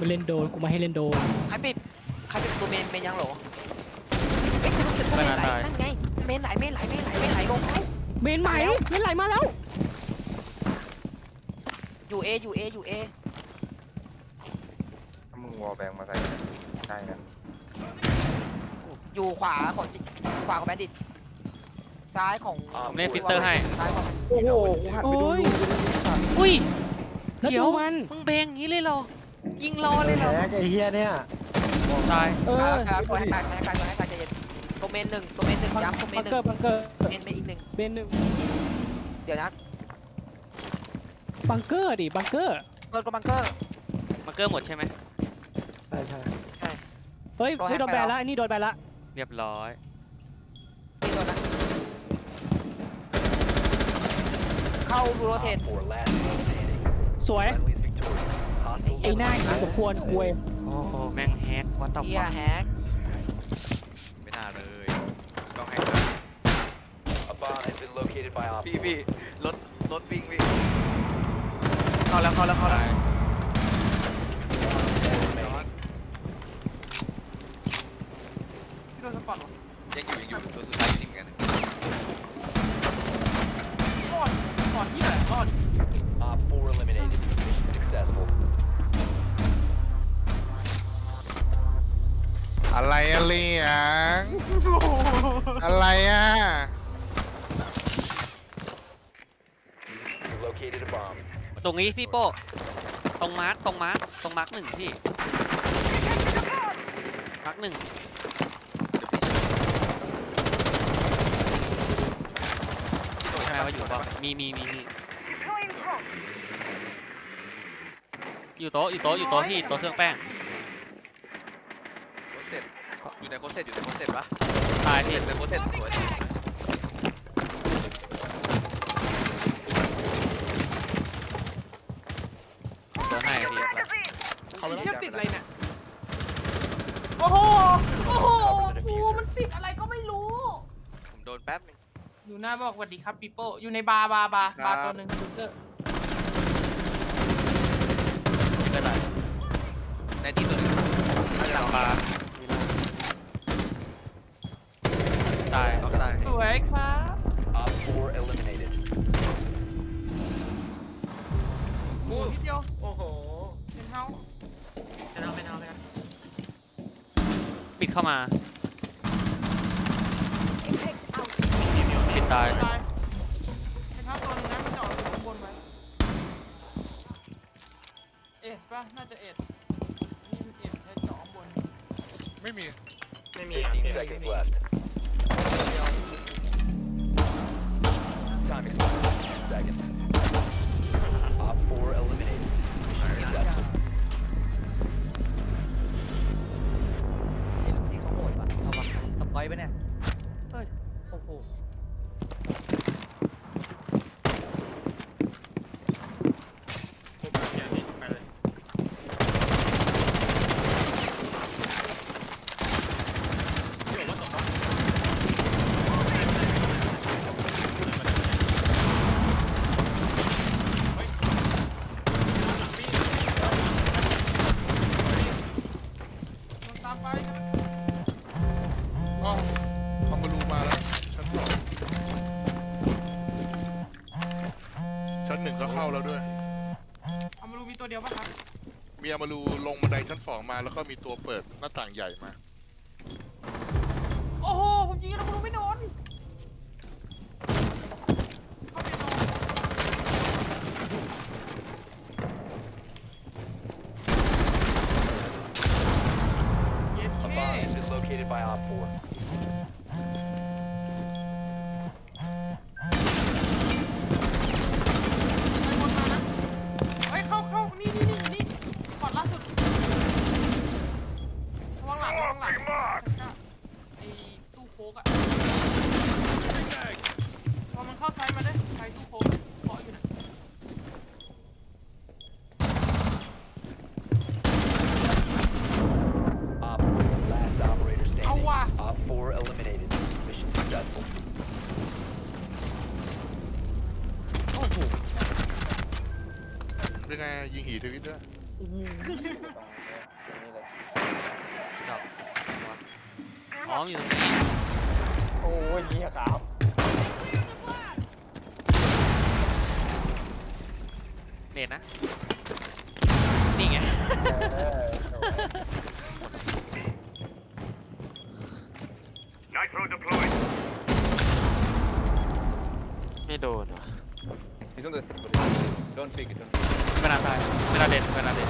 มาเล่นโดนกูมาให้เล่นโดนใครปิดใครปิดประตูเมนเมนยังเหรอเอ้ยคุณรู้สึกว่าเมนไหลนั่นไงเมนไหลเมนไหลเมนไหลเมนไหลลงแล้ว เมนไหมเมนไหลมาแล้วอยู่เออยู่เออยู่เอถ้ามึงวอลแบงมาใส่ใช่นะอยู่ขวาของจิขวาของแบนดิตซ้ายของผมเล่นฟิลเตอร์ให้ ซ้ายของโอ้โหกูหันไปดูโอ้ยอุ้ยแล้วเดี๋ยวดูมันมึงเบงอย่างนี้เลยเหรอ ยิงรอเลยเหรอแฮกไอ้เฮียเนี่ยตายเอคอรับครับตัวให้การตัวให้การตัวให้การใจเย็นตัวเมนหนึ่งตัวเมนหนึ่งบังย้ำตัวเมนหนึ่เกอร์งบังเกอร์เมนเมนอีกหนึ่งเบนหนึ่งเดี๋ยวนะบังเกอร์ดิบังเกอร์เกินกับบังเกอร์มาเกอร์หมดใช่ไหมใช่ใช่เฮ้ยโดนแฮกเฮ้ยโดนไปแบแล้นวละอันนี้โดนแบนละเรียบร้อยนี่โดนนะเข้าโรเทตสวย ไอ้หน้าอย่างสมควรคุยโอ้โหแม่งแฮกวัตถุเฮียแฮกไม่น่าเลยต้องให้พี่พี่รถรถวิ่งพี่เข้าแล้วเข้าแล้วเข้าแล้วซ้อนพี่โดนสปอร์ตยังอยู่ยังอยู่ตัวสุดท้ายอยู่นี่เหมือนกันรอดก่อนที่ไหนรอด อะไรอะเลียงอะไรอะตรงนี้พี่โป้ตรงมาร์คตรงมาร์คตรงมาร์คหนึ่งพี่มาร์คหนึ่งใช่ไหมว่าอยู่เปล่ามีมีมีมีอยู่โต๊ะอยู่โต๊ะอยู่โต๊ะพี่โต๊ะเครื่องแป้งโค เซ็ตอยู่ในโคเซ็ตอยู่ในโคเซ็ตปะตายโคพี่เซ็ตเลยโคเซ็ตสวยโต๊ะให้พี่เขาไม่เชื่อจับติดไปอะไรแล้วเนี่ย โอ้โห โอ้โหกูมันติดอะไรก็ไม่รู้ ผมโดนแป๊บนึง อยู่หน้าบอกสวัสดีครับปีโป้ อยู่ในบาร์บาร์บาร์ครับบาร์ตัวหนึ่งลูเกอร์ไม่เป็นไรในที่ตัวหนึงต่างปลาตาย ต้องตาย ส วยครับโอ้นิดเดียวโอ้โหเป็นเท้าเป็นเท้าเป็นเท้าเป็นเท้าปิดเข้ามา ปิดตาย ตายเป็นเท้าตัวหนึงนะมันเจาะอยู่ข้างบนไว้เอสป่ะน่าจะเอสอันนี้มันเอสแค่เจาะข้างบนไม่มี ไม่มี ไม่มีเอ็นซีเขาโหดว่ะเอาว่ะสปอยไปเนี่ยโอ้โห มีอามารูลงบันไดชั้นสองมาแล้วก็มีตัวเปิดหน้าต่างใหญ่มา ไงยิงหีทวิตด้วยตรงนี้ตรงนี้เลยดอกอ๋ออยู่ตรงนี้โอ้ยเหี้ยครับ เน็ตนะ นี่ไง เออไม่โดนว่ะ He's on the triple. Don't pick it. Don't เวลาตายเวลาเด่นเวลาเด่น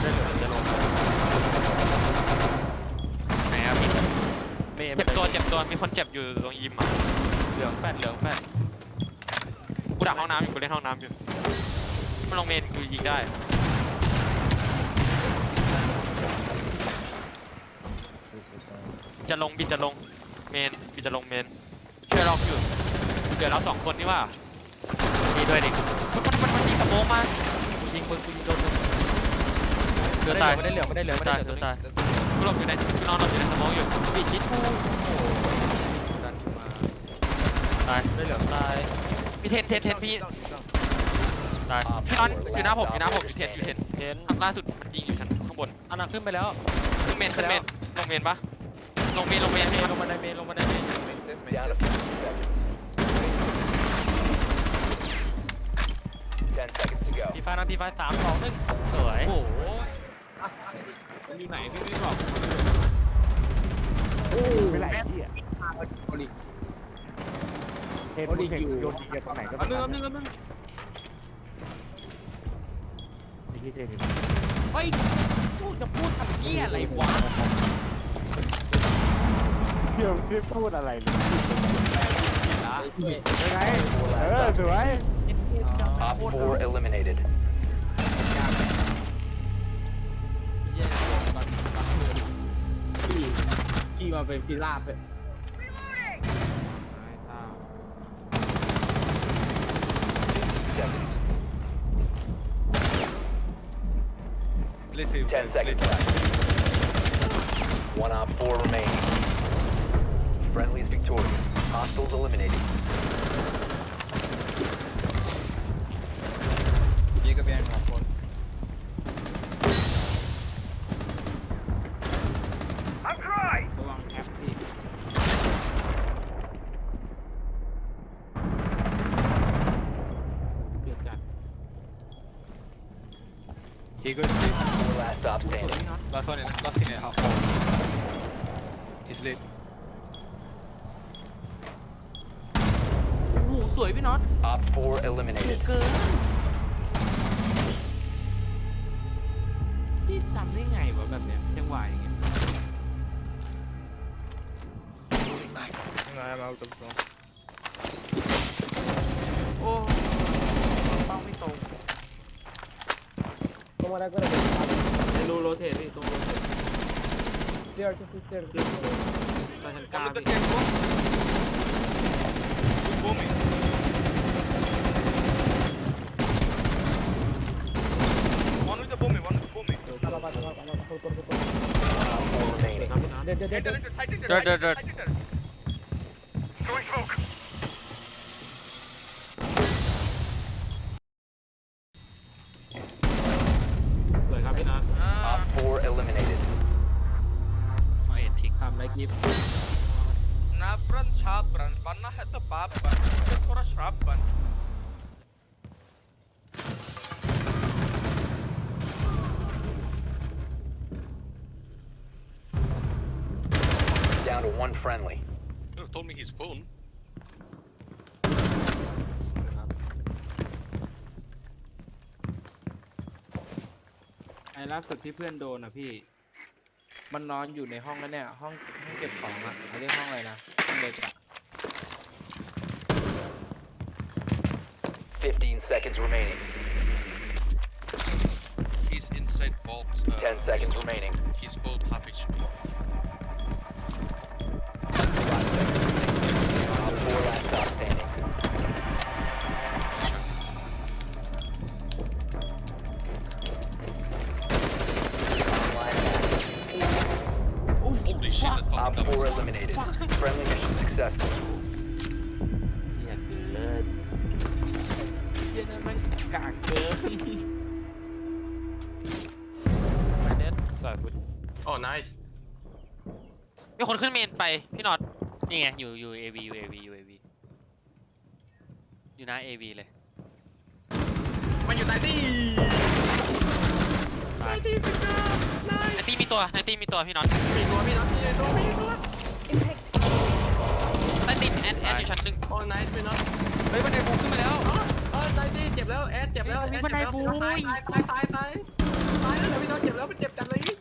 ได้เหลือจะลงไหนอะพี่เจ็บตัวเจ็บตัวมีคนเจ็บอยู่ตรงยิมอะเหลืองแฟดเหลืองแฟดกูดักห้องน้ำอยู่กูเล่นห้องน้ำอยู่มันลงเมนกูยิงได้จะลงบินจะลง เมนบินจะลงเมนช่วยล็อกอยู่เดี๋ยวเราสองคนนี่ว่ามีด้วยดิมันมันมันยิงสโมองมากูยิงปืนกูยิงโดนเดือดตายไม่ได้เหลืองไม่ได้เหลืองไม่ได้ตายเหลืเดือองดตายกูหลบอยู่ในกูนอนหลบอยู่ในสโมองอยู่ปีชิดกูดันขึ้นมาตายได้เหลืองตายพี่เทนเทนเทนพี่ตายพี่นอนอยู่หน้าผมอยู่หน้าผมอยู่เทนอยู่เทนเทนล่าสุดมันยิงอยู่ชั้นข้างบนอันนั้นขึ้นไปแล้วขึ้นเมนขึ้นเมนลงเมนปะ ลงเมนลงเมนลงมาในเมนลงมาในเมน Makes sense. Makes sense. พี่ฟ้านะพี่ฟ้าสามสองหนึ่งสวยโอ้โหอยู่ไหนพี่ไม่บอกไม่ไหลที่อะเห็นเห็นโยนยิงกันตรงไหนก็อันนึงอันนึงอันนึงที่เห็นเฮ้ยพูดจะพูดทำเหี้ยอะไรวะ เดี๋ยวพี่พูดอะไรเลยยังไงเออสวย Op 4 eliminated. ขี่มาเป็นพิราบเลย Please save. 10 seconds left. One Op 4 remaining. Friendlies victorious. Hostiles eliminated. Jacob behind one. He goes Last stop standing. Last one in, last in at half. He's late. สวยพี่น็อต Op 4 eliminated. เกินนี่จำได้ไงวะแบบเนี้ยจังหวะอย่างเงี้ย No, I'm out of zone. โอ้เป้าไม่ตรงตรงมาได้ก็ได้เป็นครับในรูโรเทตพี่ตรงโรเทตสเตียร์ซิสเตอร์ตอนชั้นกลางพี่ Booming. Dead, dead, dead, dead. Dead, dead, dead. Throwing smoke. Op 4 eliminated. Oh yeah, peek. I'm. ทิ้งทำไรกิฟ Napran chapran, panna het de papan, het voor een schrappen. Down to one friendly. You told me he's phone. ไอ้ล่าสุดที่เพื่อนโดนอะพี่ มันนอนอยู่ในห้องแล้วเนี่ยห้องห้องเก็บของอะเขาเรียกห้องอะไรนะห้องเด็กอะ 15 seconds remaining. He's inside vault. Uh, 10 seconds remaining. He's both half HP. Friendly mission successful. เหี้ยเกิดเหี้ยนั่นมันกากเกิน My dead. Sorry, food. Oh, nice. มีคนขึ้นเมนไป พี่นอตนี่ไง อยู่อยู่ AV อยู่ AV อยู่ AV อยู่น้า AV เลย มันอยู่ใต้ที่ใตี้สิครับไนไอตี้มีตัวไอตี้มีตัวพี่นอตมีตัวพี่น้องมีตัวมีตัว ใต้ตีแอนแอนอยู่ชั้นหนึ่งโอ้นายเป็นน็อตเฮ้ยบันไดบูขึ้นมาแล้วเออนายที่เจ็บแล้วแอดเจ็บแล้วแอดเจ็บแล้วตายตายตายตายตายแล้วพี่น็อตเจ็บแล้วมันเจ็บจังเลยพี่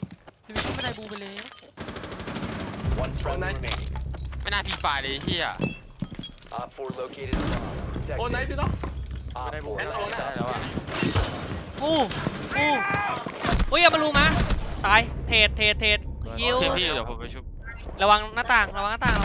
ขึ้นบันไดบูไปแล้ว One friendly nice. remaining. ไม่น่าพีฝ่ายเลยเฮีย Op 4 located a bomb. Protect โอ้นาย it. พี่น็อต Op 4 and all last that. แล้วอะอู้อู้อุ้ยอย่ามารูมาตายเทรดเทรดเทรดฮิวโอเคพี่เดี๋ยวผมไปชุบระวังหน้าต่างระวังหน้าต่างระวังหน้าต่าง